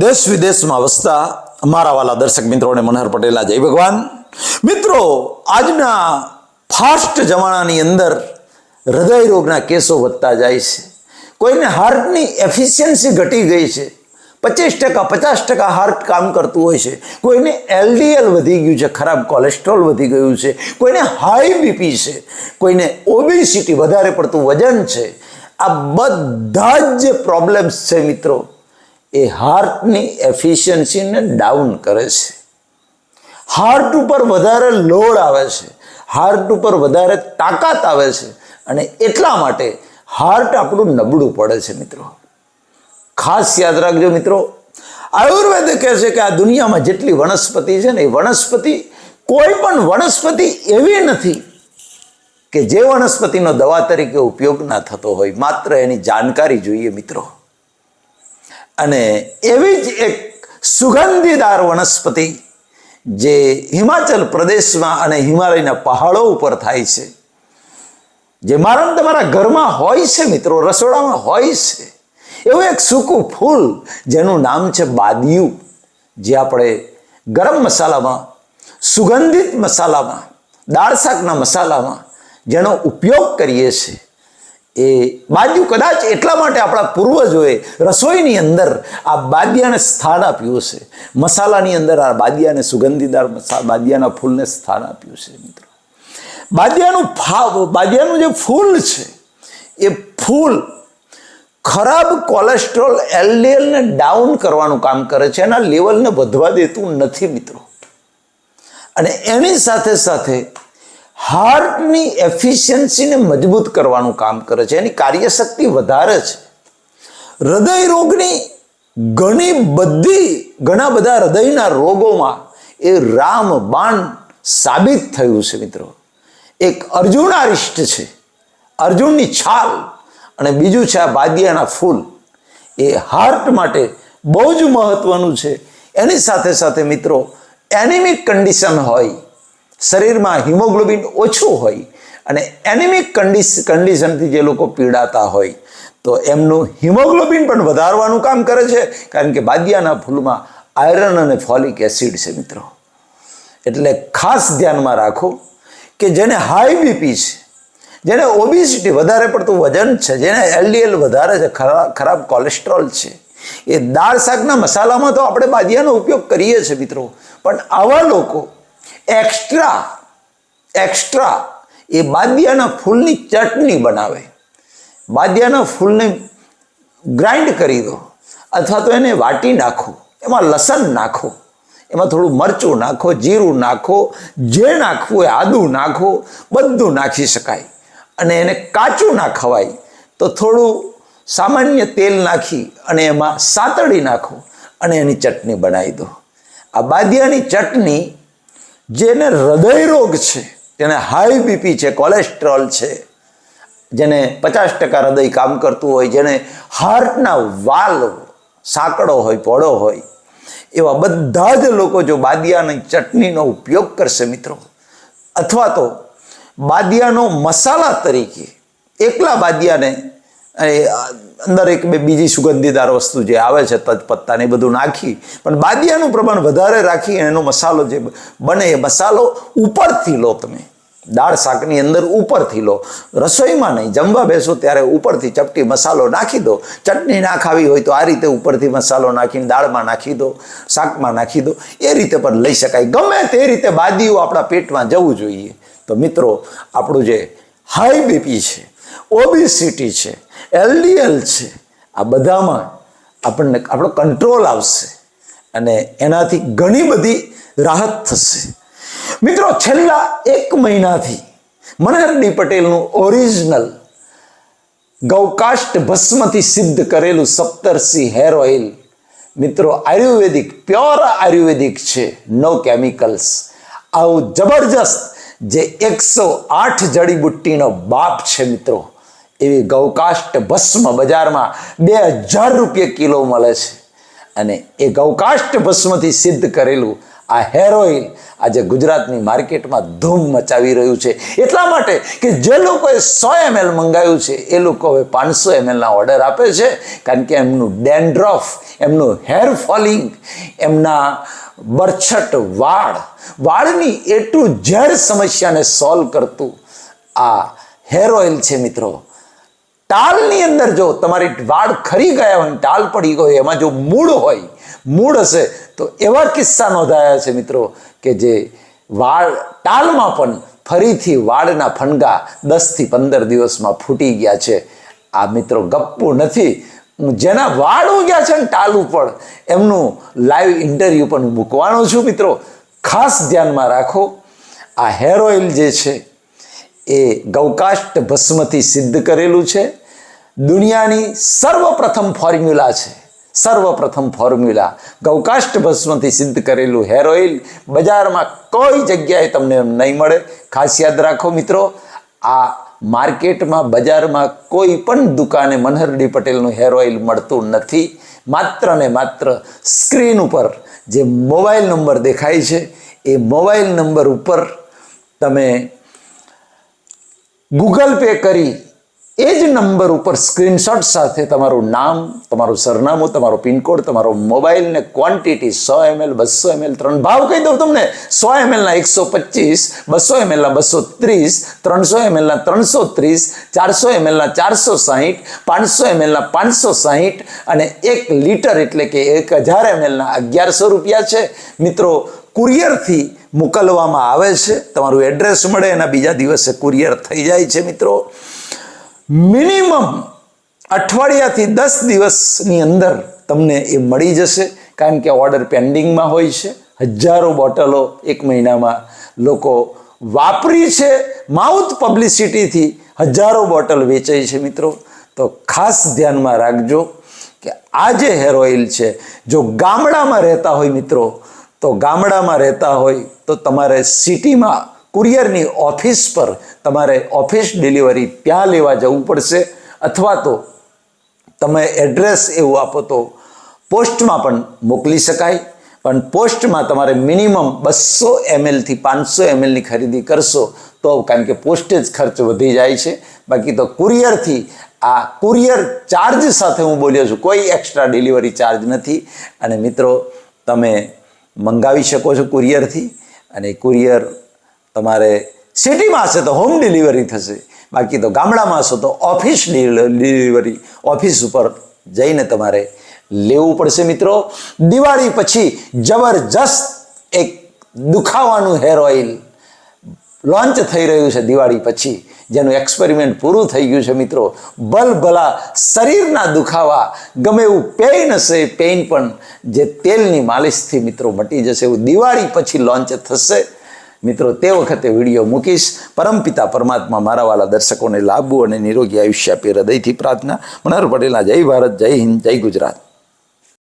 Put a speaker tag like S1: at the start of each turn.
S1: દેશ વિદેશમાં વસતા મારા વાલા દર્શક મિત્રોને મનહર પટેલના જય ભગવાન. મિત્રો, આજના ફાસ્ટ જમાનાની અંદર હૃદય રોગના કેસો વધતા જાય છે. કોઈને હાર્ટની એફિશિયન્સી ઘટી ગઈ છે. પચીસ ટકા, પચાસ ટકા હાર્ટ કામ કરતું હોય છે. કોઈને એલડીએલ વધી ગયું છે, ખરાબ કોલેસ્ટ્રોલ વધી ગયું છે. કોઈને હાઈ બીપી છે. કોઈને ઓબેસિટી વધારે પડતું વજન છે. આ બધા જ જે પ્રોબ્લેમ્સ છે મિત્રો. એ હાર્ટની એફિશિયન્સીને ડાઉન કરે છે. હાર્ટ ઉપર વધારે લોડ આવે છે. હાર્ટ ઉપર વધારે તાકાત આવે છે. અને એટલા માટે હાર્ટ આપણું નબળું પડે છે મિત્રો. ખાસ યાદ રાખજો મિત્રો, આયુર્વેદ કહે છે કે આ દુનિયામાં જેટલી વનસ્પતિ છે ને એ વનસ્પતિ કોઈ પણ વનસ્પતિ એવી નથી કે જે વનસ્પતિનો દવા તરીકે ઉપયોગ ના થતો હોય. માત્ર એની જાણકારી જોઈએ મિત્રો. અને એવી જ એક સુગંધીદાર વનસ્પતિ જે હિમાચલ પ્રદેશમાં અને હિમાલયના પહાડો ઉપર થાય છે. જે મારા તમારા ઘરમાં હોય છે મિત્રો, રસોડામાં હોય છે. એવું એક સૂકું ફૂલ જેનું નામ છે બાદિયું, જે આપણે ગરમ મસાલામાં, સુગંધિત મસાલામાં, દાળ શાકના મસાલામાં જેનો ઉપયોગ કરીએ છીએ. એ બાદિયું કદાચ એટલા માટે આપણા પૂર્વજોએ રસોઈની અંદર આ બાદિયાને સ્થાન આપ્યું છે મસાલાની અંદર આ બાદિયાને સુગંધીદાર મસા, બાદિયાના ફૂલને સ્થાન આપ્યું છે મિત્રો. બાદિયાનું ફાવ બાદિયાનું જે ફૂલ છે, એ ફૂલ ખરાબ કોલેસ્ટ્રોલ, એલડીએલને ડાઉન કરવાનું કામ કરે છે. એના લેવલને વધવા દેતું નથી મિત્રો. અને એની સાથે સાથે હાર્ટની એફિશિયન્સીને મજબૂત કરવાનું કામ કરે છે, એની કાર્યશક્તિ વધારે છે. હૃદય રોગની ઘણી બધી, ઘણા બધા હૃદયના રોગોમાં એ રામ બાણ સાબિત થયું છે મિત્રો. એક અર્જુનારિષ્ટ છે, અર્જુનની છાલ અને બીજું છે આ બાદિયાના ફૂલ. એ હાર્ટ માટે બહુ જ મહત્વનું છે. એની સાથે સાથે મિત્રો, એનિમિક કન્ડિશન હોય શરીરમાં હિમોગ્લોબિન ઓછું હોય અને એનિમિક કન્ડિશ કન્ડિશનથી જે લોકો પીડાતા હોય, તો એમનું હિમોગ્લોબિન પણ વધારવાનું કામ કરે છે. કારણ કે બાદિયાના ફૂલમાં આયરન અને ફોલિક એસિડ છે મિત્રો. એટલે ખાસ ધ્યાનમાં રાખો કે જેને હાઈ બીપી છે, જેને ઓબિસિટી વધારે પડતું વજન છે, જેને એલડીએલ વધારે છે ખરાબ કોલેસ્ટ્રોલ છે, એ દાળ શાકના મસાલામાં તો આપણે બાદિયાનો ઉપયોગ કરીએ છીએ મિત્રો. પણ આવા લોકો એક્સ્ટ્રા એક્સ્ટ્રા એ બાદિયાના ફૂલની ચટણી બનાવે. બાદિયાના ફૂલને ગ્રાઇન્ડ કરી દો. અથવા તો એને વાટી નાખો. એમાં લસણ નાખો. એમાં થોડું મરચું નાખો, જીરું નાખો, જે નાખવું હોય આદું નાખો, બધું નાખી શકાય. અને એને કાચું ના ખવાય. તો થોડું સામાન્ય તેલ નાખી અને એમાં સાતળી નાખો અને એની ચટણી બનાવી દો. આ બાદિયાની ચટણી જેને હૃદય રોગ છે, જેને હાઈ બીપી છે કોલેસ્ટ્રોલ છે, જેને પચાસ ટકા હૃદય કામ કરતું હોય, જેને હાર્ટના વાલ સાંકડો હોય, પોળો હોય, એવા બધા જ લોકો જો બાદિયાની ચટણીનો ઉપયોગ કરશે મિત્રો. અથવા તો બાદિયાનો મસાલા તરીકે એકલા બાદિયાને અંદર એક બે બીજી સુગંધીદાર વસ્તુ જે આવે છે તજપત્તાને એ બધું નાખી પણ બાદિયાનું પ્રમાણ વધારે રાખી એનો મસાલો જે બને એ મસાલો ઉપરથી લો તમે. દાળ શાકની અંદર ઉપરથી લો. રસોઈમાં નહીં, જમવા બેસો ત્યારે ઉપરથી ચપટી મસાલો નાખી દો. ચટણી ના ખાવી હોય તો આ રીતે ઉપરથી મસાલો નાખીને દાળમાં નાખી દો, શાકમાં નાખી દો. એ રીતે પણ લઈ શકાય. ગમે તે રીતે બાદીઓ આપણા પેટમાં જવું જોઈએ. તો મિત્રો, આપણું જે હાઈ બીપી છે ઓબિસિટી છે એલડીએલ છે, આ બધામાં આપણને આપણો કંટ્રોલ આવશે અને એનાથી ઘણી બધી રાહત થશે. મિત્રો, છેલ્લા એક મહિનાથી મનહર ડી પટેલનું ઓરિજિનલ ગૌકાષ્ટ ભસ્મથી સિદ્ધ કરેલું સપ્તરસી હેર ઓઇલ મિત્રો, આયુર્વેદિક પ્યોર આયુર્વેદિક છે નો કેમિકલ્સ આવું જબરજસ્ત જે એકસો આઠ જડીબુટ્ટીનો બાપ છે મિત્રો, એવી ગૌકાષ્ટ ભસ્મ બજારમાં બે હજાર રૂપિયા કિલો મળે છે. અને એ ગૌકાષ્ટ ભસ્મથી સિદ્ધ કરેલું આ હેર ઓઇલ આજે ગુજરાતની માર્કેટમાં ધૂમ મચાવી રહ્યું છે. એટલા માટે કે જે લોકોએ સો એમએલ મંગાવ્યું છે, એ લોકો હવે પાંચસો એમએલના ઓર્ડર આપે છે. કારણ કે એમનું ડેન્ડ્રફ, એમનું હેર ફોલિંગ, એમના બરછટ વાળ. વાળની એ ટુ સમસ્યાને સોલ્વ કરતું આ હેર ઓઇલ છે મિત્રો. ટાલની અંદર જો તમારી વાળ ખરી ગયા હોય ટાલ પડી ગયો હોય, એમાં જો મૂળ હોય મૂળ હશે તો એવા કિસ્સા નોંધાયા છે મિત્રો કે જે વાળ ટાલમાં પણ ફરીથી વાળના ફણગા દસથી પંદર દિવસમાં ફૂટી ગયા છે. આ મિત્રો ગપ્પુ નથી જેના વાળ ઉગ્યા છે ને ટાલ ઉપર એમનું લાઈવ ઇન્ટરવ્યૂ પણ મૂકવાનો છું મિત્રો. ખાસ ધ્યાનમાં રાખો, આ હેર ઓઇલ જે છે, એ ગૌકાષ્ટ ભસ્મથી સિદ્ધ કરેલું છે. દુનિયાની સર્વપ્રથમ ફોર્મ્યુલા છે, સર્વપ્રથમ ફોર્મ્યુલા ગૌકાષ્ટ ભસ્મથી સિદ્ધ કરેલું હેર ઓઇલ બજારમાં કોઈ જગ્યાએ તમને નહીં મળે. ખાસ યાદ રાખો મિત્રો, આ માર્કેટમાં, બજારમાં કોઈ પણ દુકાને મનહરડી પટેલનું હેર ઓઇલ મળતું નથી. માત્ર ને માત્ર સ્ક્રીન ઉપર જે મોબાઈલ નંબર દેખાય છે, એ મોબાઈલ નંબર ઉપર તમે ગૂગલ પે કરી એ જ નંબર ઉપર સ્ક્રીનશોટ સાથે તમારું નામ, તમારું સરનામું, તમારો પિનકોડ, તમારો મોબાઈલ ને ક્વોન્ટિટી સો એમએલ બસો એમએલ ત્રણ ભાવ કહી દઉં તમને. સો એમએલના એકસો પચીસ, બસો એમએલના બસો ત્રીસ, ત્રણસો એમએલના ત્રણસો ત્રીસ, ચારસો એમએલના ચારસો સાહીઠ, પાંચસો એમએલના પાંચસો સાહીઠ અને એક લીટર એટલે કે એક હજાર એમએલના અગિયારસો રૂપિયા છે. મિત્રો કુરિયરથી મોકલવામાં આવે છે. તમારું એડ્રેસ મળે એના બીજા દિવસે કુરિયર થઈ જાય છે, મિત્રો. મિનિમમ અઠવાડિયાથી દસ દિવસની અંદર તમને એ મળી જશે. કારણ કે ઓર્ડર પેન્ડિંગમાં હોય છે. હજારો બોટલો એક મહિનામાં લોકો વાપરી છે. માઉથ પબ્લિસિટીથી હજારો બોટલ વેચાય છે મિત્રો. તો ખાસ ધ્યાનમાં રાખજો કે આ જે હેર ઓઇલ છે, જો ગામડામાં રહેતા હોય મિત્રો, તો ગામડામાં રહેતા હોય તો તમારે સિટીમાં કુરિયરની ઓફિસ પર તમારે ઓફિસ ડિલિવરી ત્યાં લેવા જવું પડશે અથવા તો તમે એડ્રેસ એવું આપો તો પોસ્ટમાં પણ મોકલી શકાય. પણ પોસ્ટમાં તમારે મિનિમમ બસો એમએલથી પાંચસો એમએલની ખરીદી કરશો તો કારણ કે પોસ્ટેજ ખર્ચ વધી જાય છે. બાકી તો કુરિયરથી આ કુરિયર ચાર્જ સાથે હું બોલ્યો છું, કોઈ એક્સ્ટ્રા ડિલિવરી ચાર્જ નથી. અને મિત્રો, તમે મંગાવી શકો છો કુરિયરથી. અને કુરિયર તમારે સિટીમાં હશે તો હોમ ડિલિવરી થશે. બાકી તો ગામડામાં હશો તો ઓફિસ ડિલિવરી ઓફિસ ઉપર જઈને તમારે લેવું પડશે મિત્રો. દિવાળી પછી જબરજસ્ત એક દુખાવાનું હેર ઓઇલ લોન્ચ થઈ રહ્યું છે દિવાળી પછી. જેનું એક્સપેરિમેન્ટ પૂરું થઈ ગયું છે મિત્રો. ભલભલા શરીરના દુખાવા, ગમે એવું પેઇન હશે પેઇન પણ જે તેલની માલિશથી મિત્રો મટી જશે. એવું દિવાળી પછી લોન્ચ થશે. મિત્રો, તે વખતે વીડિયો મૂકીશ. પરમપિતા પરમાત્મા મારા વાલા દર્શકોને લાભવું અને નિરોગી આયુષ્ય આપી હૃદયથી પ્રાર્થના. મનોહર પટેલના જય ભારત, જય હિન્દ, જય ગુજરાત.